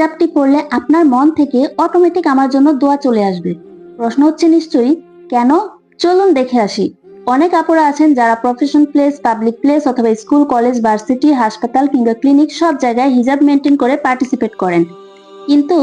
হিজাবটি পড়লে আপনার মন থেকে অটোমেটিক আমার জন্য দোয়া চলে আসবে। প্রশ্ন হচ্ছে নিশ্চয়ই, কেন? চলুন দেখে আসি। অনেক আপুরা আছেন যারা প্রফেশন প্লেস পাবলিক প্লেস অথবা স্কুল কলেজ ভার্সিটি হাসপাতাল কিংবা ক্লিনিক সব জায়গায় হিজাব মেনটেন করে পার্টিসিপেট করেন। কিন্তু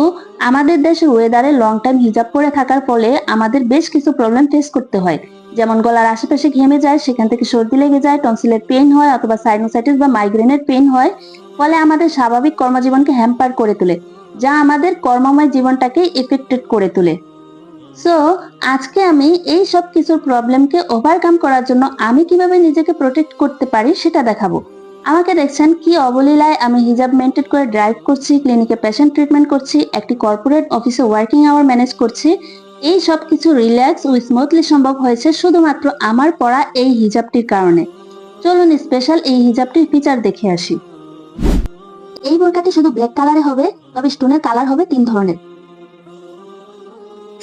আমাদের দেশের ওয়েদারে লং টাইম হিজাব পরে থাকার ফলে আমাদের বেশ কিছু প্রবলেম ফেস করতে হয়। যেমন গলার আশেপাশে ঘেমে যায়, সেখান থেকে সর্দি লেগে যায় টনসিলের পেন হয় অথবা সাইনোসাইটিস বা মাইগ্রেনের পেন হয়, ফলে আমাদের স্বাভাবিক কর্মজীবনকে হ্যাম্পার করে তোলে, যা আমাদের কর্মময় জীবনটাকে এফেক্টেড করে তোলে। সো আজকে আমি এই সব কিছুর প্রবলেমকে ওভারকাম করার জন্য আমি কীভাবে নিজেকে প্রোটেক্ট করতে পারি সেটা দেখাবো। আমাকে দেখছেন কি অবলীলায় আমি হিজাব মেনটেন করে ড্রাইভ করছি ক্লিনিকে পেশেন্ট ট্রিটমেন্ট করছি, একটি কর্পোরেট অফিসে ওয়ার্কিং আওয়ার ম্যানেজ করছি, এই সব কিছু রিল্যাক্স ও স্মুথলি সম্ভব হয়েছে শুধুমাত্র আমার পরা এই হিজাবটির কারণে। চলুন স্পেশাল এই হিজাবটির ফিচার দেখে আসি। এই বোরকাটি শুধু ব্ল্যাক কালারে হবে, তবে স্টোনের কালার হবে তিন ধরনের।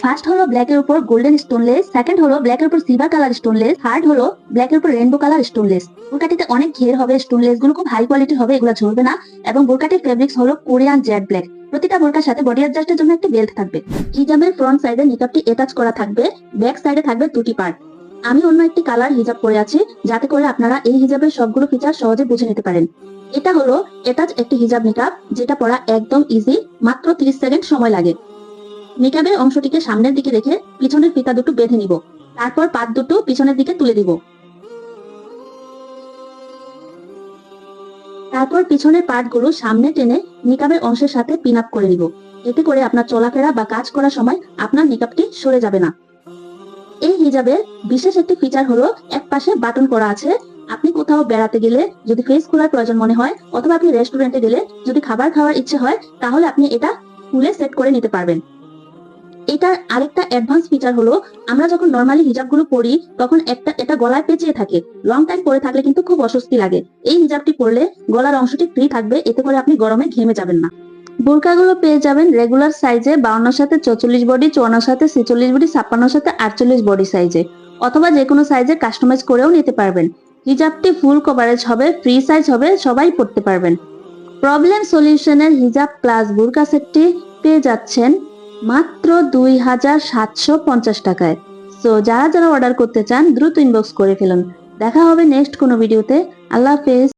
ফার্স্ট হলো ব্ল্যাক এর উপর গোল্ডেন স্টোনলেস সেকেন্ড হলো ব্ল্যাক এর উপর সিলভার কালার স্টোনলেস থার্ড হলো ব্ল্যাক এর উপর রেনবো কালার স্টোনলেস বোরকাটিতে অনেক ঘের হবে স্টোনলেসগুলো খুব হাই কোয়ালিটির হবে, এগুলো ঝরবে না। এবং বোরকাটির ফেব্রিক্স হলো কোরিয়ান জেড ব্ল্যাক প্রতিটা বোরকার সাথে বডি অ্যাডজাস্টের জন্য একটি বেল্ট থাকবে। হিজাবের ফ্রন্ট সাইডে নিকাবটি অ্যাটাচ করা থাকবে ব্যাক সাইডে থাকবে দুটি পার্ট আমি অন্য একটি কালার হিজাব পরে আছি, যাতে করে আপনারা এই হিজাবের সবগুলো ফিচার সহজে বুঝে নিতে পারেন। এটা হলো অ্যাটাচ একটি হিজাব নিকাব যেটা পরা একদম ইজি মাত্র 30 সেকেন্ড সময় লাগে। নিকাবের অংশটিকে সামনের দিকে রেখে পিছনের ফিতা দুটো বেঁধে নিব। তারপর পাত দুটো পিছনের দিকে তুলে দিব। তারপর পিছনের পাটগুলো সামনে টেনে নিকাবের অংশের সাথে পিন আপ করে দিব। এতে করে আপনার চলাফেরা বা কাজ করার সময় আপনার নিকাবটি সরে যাবে না। এই হিজাবের বিশেষ একটি ফিচার হলো এক পাশে বাটন করা আছে। আপনি কোথাও বেড়াতে গেলে যদি ফেস খোলার প্রয়োজন মনে হয় অথবা আপনি রেস্টুরেন্টে গেলে যদি খাবার খাওয়ার ইচ্ছে হয়, তাহলে আপনি এটা খুলে সেট করে নিতে পারবেন। এটার আরেকটা অ্যাডভান্স ফিচার হলো, আমরা যখন নর্মালি হিজাবগুলো পরি, তখন একটা, এটা গলায় পেঁচিয়ে থাকে। লং টাইম পরে থাকলে কিন্তু খুব অস্বস্তি লাগে। এই হিজাবটি পরলে গলার অংশটি ফ্রি থাকবে, এতে করে আপনি গরমে ঘেমে যাবেন না। বোরকাগুলো পেয়ে যাবেন রেগুলার সাইজে বাউন্নর সাথে চৌচল্লিশ বডি চুয়ান্নর সাথে ছেচল্লিশ বডি ছাপ্পান্নর সাথে আটচল্লিশ বডি সাইজে অথবা যে কোনো সাইজে কাস্টমাইজ করেও নিতে পারবেন। হিজাবটি ফুল কভারেজ হবে ফ্রি সাইজ হবে, সবাই পড়তে পারবেন। প্রবলেম সলিউশনের হিজাব প্লাস বুরকা সেটটি পেয়ে যাচ্ছেন মাত্র দুই হাজার সাতশো পঞ্চাশ টাকায়। সো যারা যারা অর্ডার করতে চান, দ্রুত ইনবক্স করে ফেলুন। দেখা হবে নেক্সট কোনো ভিডিওতে আল্লাহ হাফেজ।